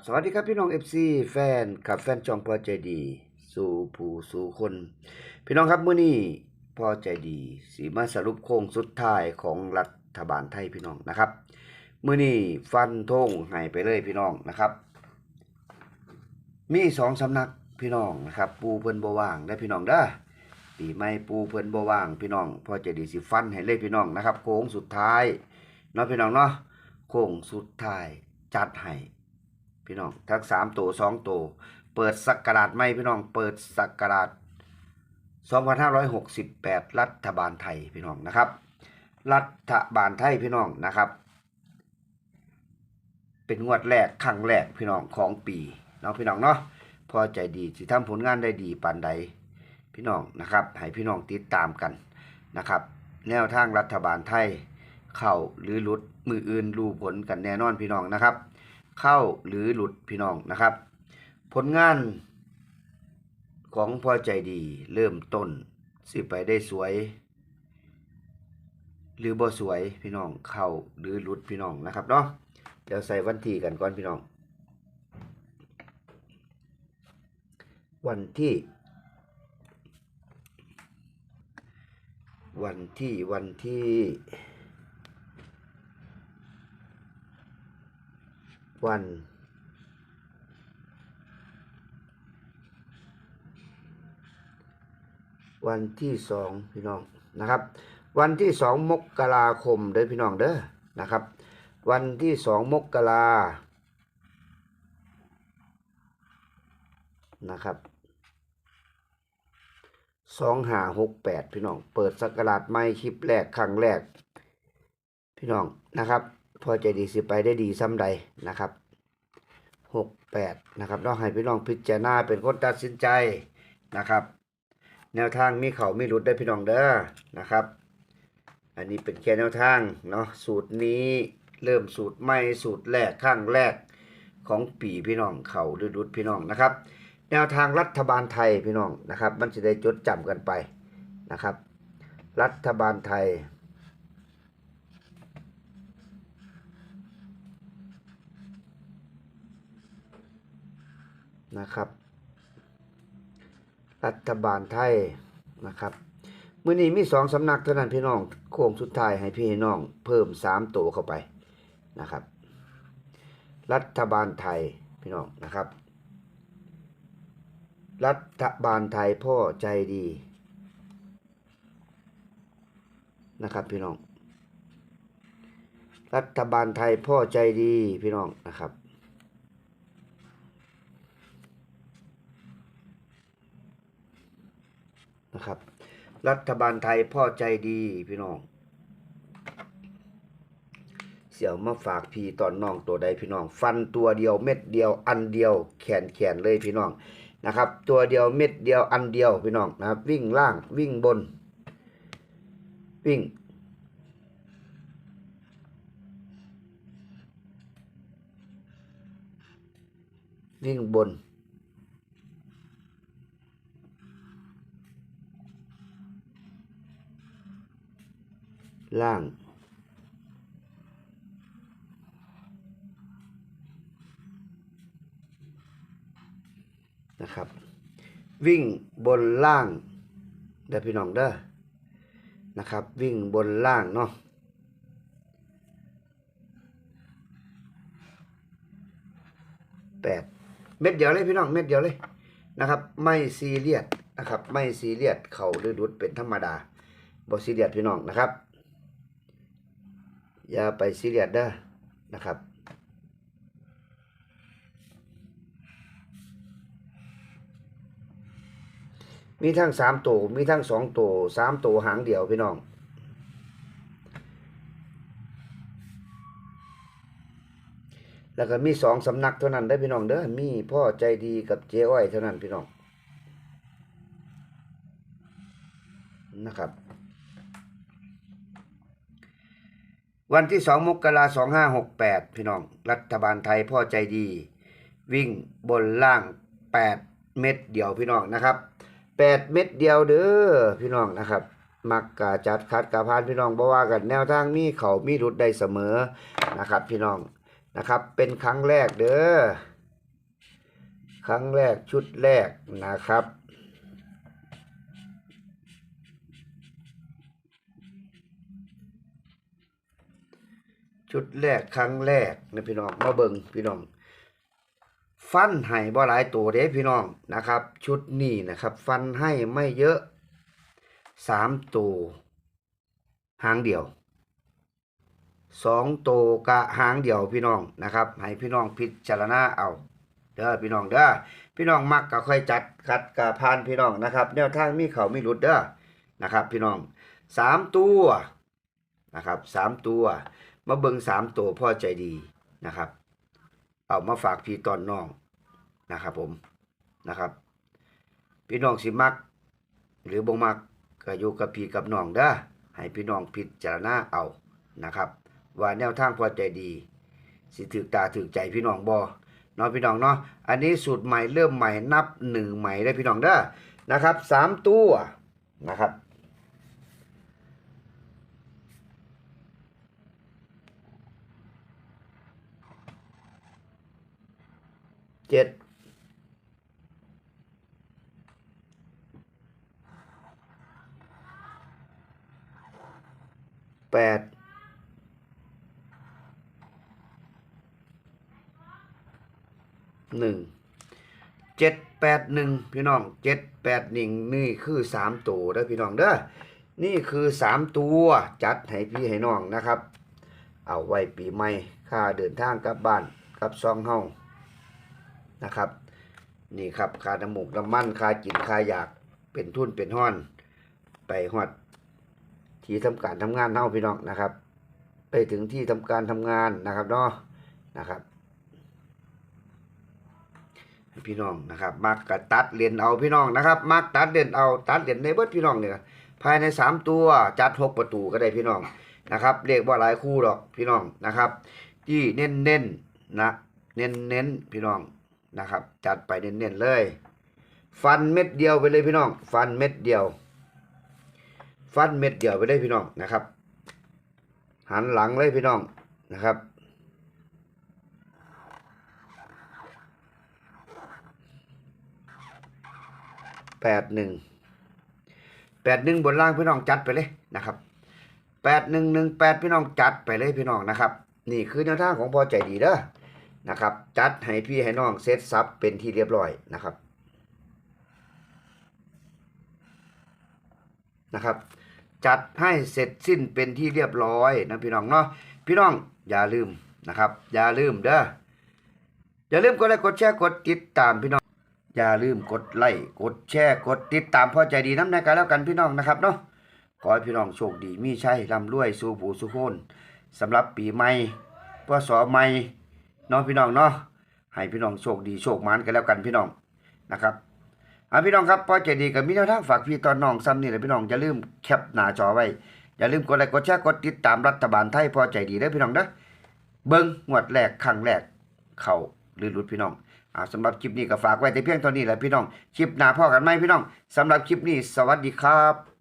สวัสดีครับพี่น้อง FC แฟนกับแฟนจองพอใจดี สู่ผู้สู่คน พี่น้องครับเมื้อนี้พอใจดี สีมาสรุปโค้งสุดท้ายของรัฐบาลไทยพี่น้องนะครับเมื้อนี้ฟันธงให้ไปเลยพี่น้องนะครับ มีสองสำนักพี่น้องนะครับ ปูเพิ่นบว่างได้พี่น้องเด้ปีใหม่ปูเพิ่นบว่างพี่น้อง พอใจดีสิฟันให้เลยพี่น้องนะครับ โค้งสุดท้ายเนาะพี่น้องเนาะโค้งสุดท้ายจัดให้ พี่น้องทั้งสามตัวสองตัวเปิดสักการาชไม่พี่น้อง เปิดสักการาช2568 รัฐบาลไทยพี่น้องนะครับ รัฐบาลไทยพี่น้องนะครับ เป็นงวดแรกครั้งแรกพี่น้องของปีเนาะพี่น้องเนาะพอใจดีสิทำผลงานได้ดีปานใดพี่น้องนะครับให้พี่น้องติดตามกันนะครับ แนวทางรัฐบาลไทย เข้าหรือลุดมืออื่นรู้ผลกันแน่นอนพี่น้องนะครับ เข้าหรือหลุดพี่น้องนะครับ ผลงานของพอใจดีเริ่มต้นสิไปได้สวย หรือบ่สวยพี่น้องเข้าหรือหลุดพี่น้องนะครับเนาะเดี๋ยวใส่วันที่กันก่อนพี่น้อง วันที่ วันที่วันที่ วัน วันที่สองพี่น้องนะครับ วันที่สองมกราคมเด้อพี่น้องเด้อนะครับ วันที่สองมกรานะครับสองหาหกแปดพี่น้อง เปิดสกราชไม่คลิปแรกครั้งแรก พี่น้องนะครับ พอใจดีสิไปได้ดีซ้ำใดนะครับหกแปดนะครับต้องให้พี่น้องพิจารณาเป็นคนตัดสินใจนะครับ แนวทางมีเขามีรุดได้พี่น้องเด้อนะครับ อันนี้เป็นแค่แนวทางเนาะสูตรนี้เริ่มสูตรใหม่สูตรแรกข้างแรกของปีพี่น้องเขาหรือรุดพี่น้องนะครับ แนวทางรัฐบาลไทยพี่น้องนะครับ มันจะได้จดจำกันไปนะครับ รัฐบาลไทย นะครับ รัฐบาลไทยนะครับมื้อนี้มีสองสำนักเท่านั้นพี่น้องโค้งสุดท้ายให้พี่น้อง เพิ่มสามตัวเข้าไปนะครับ รัฐบาลไทยพี่น้องนะครับ รัฐบาลไทยพ่อใจดีนะครับพี่น้อง รัฐบาลไทยพ่อใจดีพี่น้องนะครับ นะครับ รัฐบาลไทยพ่อใจดีพี่น้อง เสี่ยวมาฝากพี่ตอนน้องตัวใดพี่น้อง ฟันตัวเดียวเม็ดเดียวอันเดียวแขนแขนเลยพี่น้องนะครับ ตัวเดียวเม็ดเดียวอันเดียวพี่น้องนะครับ วิ่งล่างวิ่งบน วิ่งวิ่งบน ล่าง นะครับ วิ่งบนล่างเด้อพี่น้องเด้อนะครับ วิ่งบนล่างเนาะแปดเม็ดเดียวเลยพี่น้องเม็ดเดียวเลยนะครับ ไม่ซีเรียสนะครับ ไม่ซีเรียสเข่าหรือรุดเป็นธรรมดาบอซีเรียสพี่น้องนะครับ อย่าไปซีเรียสเด้อนะครับ มีทั้งสามตัวมีทั้งสองตัวสามตัวหางเดียวพี่น้องแล้วก็มีสองสำนักเท่านั้นได้พี่น้องเด้อ มีพ่อใจดีกับเจ๊อ้อยเท่านั้นพี่น้องนะครับ วันที่สองมกราสองห้าหกแปดพี่น้อง รัฐบาลไทยพ่อใจดี วิ่งบนล่างแปดเม็ดเดียวพี่น้องนะครับแปดเม็ดเดียวเด้อพี่น้องนะครับมักกะจัดคัดกะพานพี่น้องบ่ว่ากันแนวทางมีเขามีรุดได้เสมอนะครับ พี่น้องนะครับ เป็นครั้งแรกเด้อครั้งแรกชุดแรกนะครับ ชุดแรกครั้งแรกนะพี่น้องมาเบิงพี่น้อง ฟันให้บ่หลายตัวเด้พี่น้องนะครับ ชุดนี้นะครับ ฟันให้ไม่เยอะสามตัวหางเดียวสองตัวกะหางเดียวพี่น้องนะครับ ให้พี่น้องพิจารณาเอาเด้อพี่น้องเด้อพี่น้องมักก็ค่อยจัดคัดกะพานพี่น้องนะครับ แนวทางมีเขามีหลุดเด้อนะครับ พี่น้องสามตัวนะครับสามตัว มาเบิงสามตัวพ่อใจดีนะครับ เอามาฝากพี่ตอนน้องนะครับผมนะครับ พี่น้องสิมัก หรือบ่มักก็อยู่กับพี่กับน้องเด้อให้พี่น้องพิจารณาเอานะครับ ว่าแนวทางพอใจดี สิถึกตาถึกใจพี่น้องบ่เนาะพี่น้องเนาะอันนี้สูตรใหม่เริ่มใหม่นับหนึ่งใหม่ได้พี่น้องเด้อนะครับสามตัวนะครับ เจ็ดแปดหนึ่งเจ็ดแปดหนึ่งพี่น้องเจ็ดแปดหนึ่งนี่คือสามตัวเด้อพี่น้องเด้อนี่คือสามตัวจัดให้พี่ให้น้องนะครับ เอาไว้ปีใหม่ค่าเดินทางกลับบ้านกลับซองเฮา นะครับ นี่ครับคาน้ำมูกน้ำมันคากินคาอยากเป็นทุนเป็นห้อน ไปฮอดที่ทำการทำงานเท่าพี่น้องนะครับ ไปถึงที่ทำการทำงานนะครับเนาะนะครับ พี่น้องนะครับมักกะตัดเรียนเอาพี่น้องนะครับมักตัดเรียนเอาตัดเรียนในเบิดพี่น้องเนี่ยภายในสามตัวจัดหกประตูก็ได้พี่น้องนะครับเรียกว่าหลายคู่หรอกพี่น้องนะครับ ที่เน้นเน้นนะเน้นเน้นๆพี่น้อง นะครับ จัดไปเน้นเน้นๆเลย ฟันเม็ดเดียวไปเลยพี่น้อง ฟันเม็ดเดียว ฟันเม็ดเดียวไปเลยพี่น้องนะครับ หันหลังเลยพี่น้องนะครับแปดหนึ่งแปดหนึ่งบนล่างพี่น้องจัดไปเลยนะครับแปดหนึ่งหนึ่งแปดพี่น้องจัดไปเลยพี่น้องนะครับ นี่คือแนวทางของพอใจดีเด้อ นะครับ จัดให้พี่ให้น้องเซตซับเป็นที่เรียบร้อยนะครับนะครับ จัดให้เสร็จสิ้นเป็นที่เรียบร้อยนะพี่น้องเนาะพี่น้องอย่าลืมนะครับ อย่าลืมเด้ออย่าลืมกดไลค์กดแชร์กดติดตามพี่น้อง อย่าลืมกดไลค์กดแชร์กดติดตามพอใจดีน้ำในกันแล้วกันพี่น้องนะครับเนาะขอให้พี่น้องโชคดีมีชัยร่ำรวยสู่ผู้สุขคนสำหรับปีใหม่พศใหม่ เนาะพี่น้องเนาะให้พี่น้องโชคดีโชคมานกันแล้วกันพี่น้องนะครับอ่าพี่น้องครับพอใจดีกับมีแนวทางฝากพี่ตอนน้องซ้ำนี่แหละพี่น้องอย่าลืมแคปหน้าจอไว้อย่าลืมกดไลค์กดแชร์กดติดตามรัฐบาลไทยพอใจดีเด้อพี่น้องเด้อเบิ่งงวดแรกครั้งแรก เข้าหรือหลุดพี่น้องอ่าสำหรับคลิปนี้ก็ฝากไว้แต่เพียงเท่านี้แหละพี่น้องคลิปหน้าพ่อกันไหมพี่น้องสำหรับคลิปนี้สวัสดีครับ